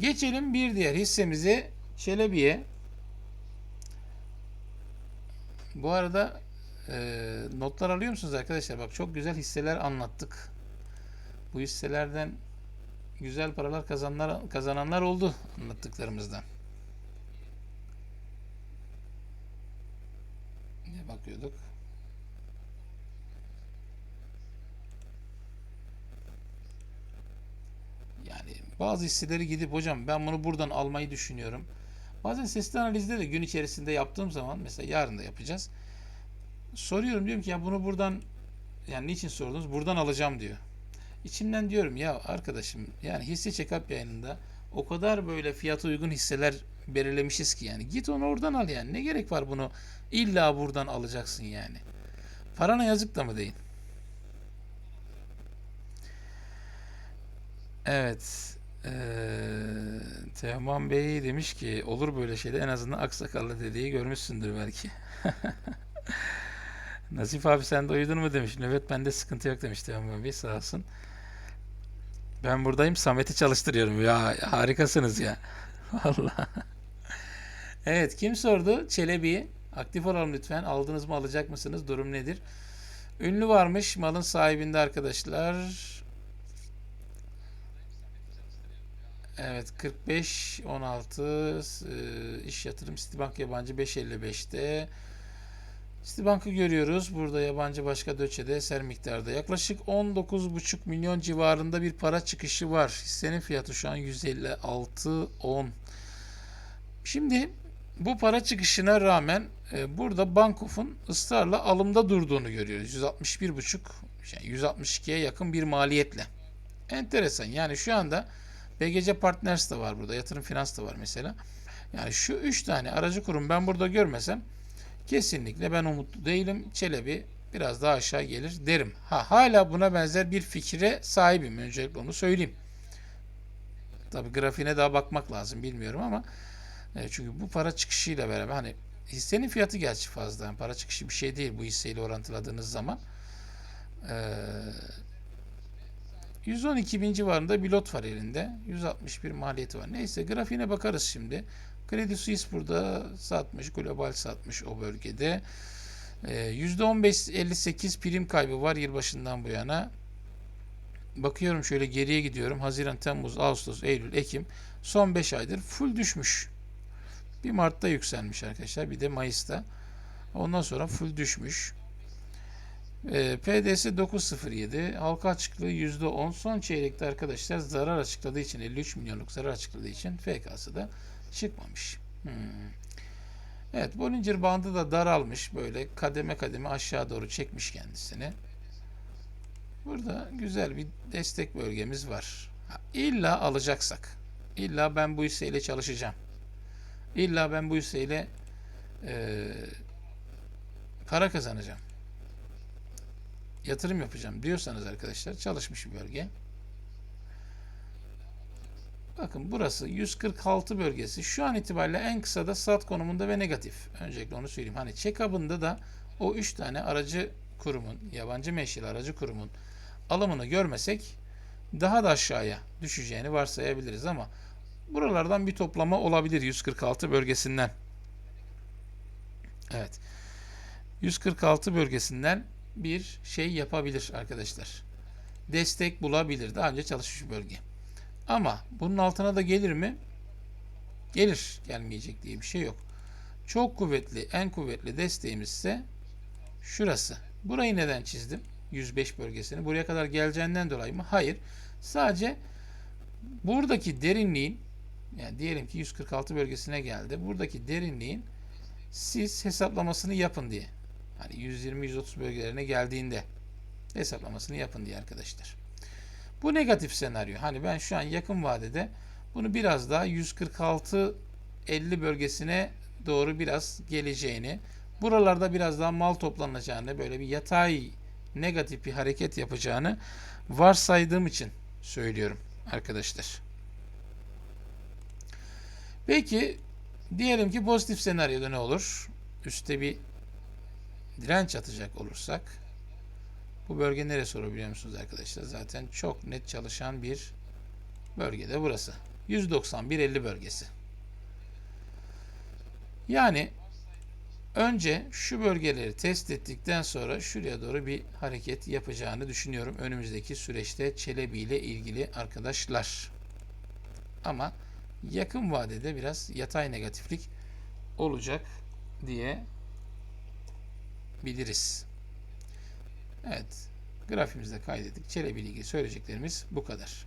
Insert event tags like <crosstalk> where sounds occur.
Geçelim bir diğer hissemize Çelebi'ye. Bu arada e, notlar alıyor musunuz arkadaşlar? Bak çok güzel hisseler anlattık. Bu hisselerden güzel paralar kazananlar, kazananlar oldu anlattıklarımızdan. Ne bakıyorduk? Yani bazı hisseleri gidip hocam ben bunu buradan almayı düşünüyorum. Bazen sesli analizde de gün içerisinde yaptığım zaman mesela yarın da yapacağız. Soruyorum diyorum ki ya bunu buradan yani niçin sordunuz? Buradan alacağım diyor. İçimden diyorum ya arkadaşım yani hisse check-up yayınında o kadar böyle fiyata uygun hisseler belirlemişiz ki yani git onu oradan al yani ne gerek var bunu illa buradan alacaksın yani. Parana yazık da mı değil? Evet. Teoman Bey demiş ki olur böyle şeyler en azından aksakallı dediği görmüşsündür belki. <laughs> Nasip abi sen de uyudun mu demiş. Evet bende sıkıntı yok demiş Teoman Bey sağ olsun. Ben buradayım Samet'i çalıştırıyorum. Ya harikasınız ya. <laughs> Vallahi. Evet kim sordu? Çelebi. Aktif olalım lütfen. Aldınız mı alacak mısınız? Durum nedir? Ünlü varmış malın sahibinde arkadaşlar. Evet 45 16 e, iş yatırım Citibank yabancı 5.55'te. Citibank'ı görüyoruz. Burada yabancı başka döçede eser miktarda. Yaklaşık 19,5 milyon civarında bir para çıkışı var. Hissenin fiyatı şu an 156.10. Şimdi bu para çıkışına rağmen e, burada Bankof'un ısrarla alımda durduğunu görüyoruz. 161,5 yani 162'ye yakın bir maliyetle. Enteresan. Yani şu anda BGC Partners da var burada. Yatırım Finans da var mesela. Yani şu üç tane aracı kurum ben burada görmesem kesinlikle ben umutlu değilim. Çelebi biraz daha aşağı gelir derim. Ha hala buna benzer bir fikre sahibim. Öncelikle onu söyleyeyim. Tabi grafiğine daha bakmak lazım bilmiyorum ama e, çünkü bu para çıkışıyla beraber hani hissenin fiyatı gerçi fazla. Yani para çıkışı bir şey değil bu hisseyle orantıladığınız zaman. Eee 112 bin civarında bir lot var elinde. 161 maliyeti var. Neyse grafiğine bakarız şimdi. Credit Suisse burada satmış. Global satmış o bölgede. Ee, %15-58 prim kaybı var yılbaşından bu yana. Bakıyorum şöyle geriye gidiyorum. Haziran, Temmuz, Ağustos, Eylül, Ekim. Son 5 aydır full düşmüş. Bir Mart'ta yükselmiş arkadaşlar. Bir de Mayıs'ta. Ondan sonra full düşmüş. E, PDS 9.07, halka açıklığı %10. Son çeyrekte arkadaşlar zarar açıkladığı için 53 milyonluk zarar açıkladığı için FK'sı da çıkmamış. Hmm. Evet Bollinger bandı da daralmış böyle kademe kademe aşağı doğru çekmiş kendisini. Burada güzel bir destek bölgemiz var. Ha, İlla alacaksak, illa ben bu hisseyle çalışacağım. İlla ben bu hisseyle e, para kazanacağım yatırım yapacağım diyorsanız arkadaşlar çalışmış bir bölge. Bakın burası 146 bölgesi. Şu an itibariyle en kısada sat konumunda ve negatif. Öncelikle onu söyleyeyim. Hani check-up'ında da o 3 tane aracı kurumun, yabancı meşil aracı kurumun alımını görmesek daha da aşağıya düşeceğini varsayabiliriz ama buralardan bir toplama olabilir 146 bölgesinden. Evet. 146 bölgesinden bir şey yapabilir arkadaşlar. Destek bulabilir. Daha önce çalışmış bölge. Ama bunun altına da gelir mi? Gelir. Gelmeyecek diye bir şey yok. Çok kuvvetli, en kuvvetli desteğimiz ise şurası. Burayı neden çizdim? 105 bölgesini. Buraya kadar geleceğinden dolayı mı? Hayır. Sadece buradaki derinliğin yani diyelim ki 146 bölgesine geldi. Buradaki derinliğin siz hesaplamasını yapın diye. Hani 120-130 bölgelerine geldiğinde hesaplamasını yapın diye arkadaşlar. Bu negatif senaryo. Hani ben şu an yakın vadede bunu biraz daha 146 50 bölgesine doğru biraz geleceğini, buralarda biraz daha mal toplanacağını, böyle bir yatay negatif bir hareket yapacağını varsaydığım için söylüyorum arkadaşlar. Peki diyelim ki pozitif senaryoda ne olur? Üste bir direnç atacak olursak bu bölge neresi olur biliyor musunuz arkadaşlar? Zaten çok net çalışan bir bölgede burası. 191.50 bölgesi. Yani önce şu bölgeleri test ettikten sonra şuraya doğru bir hareket yapacağını düşünüyorum önümüzdeki süreçte Çelebi ile ilgili arkadaşlar. Ama yakın vadede biraz yatay negatiflik olacak diye biliriz. Evet. Grafimizde kaydettik. Çelebi ilgili söyleyeceklerimiz bu kadar.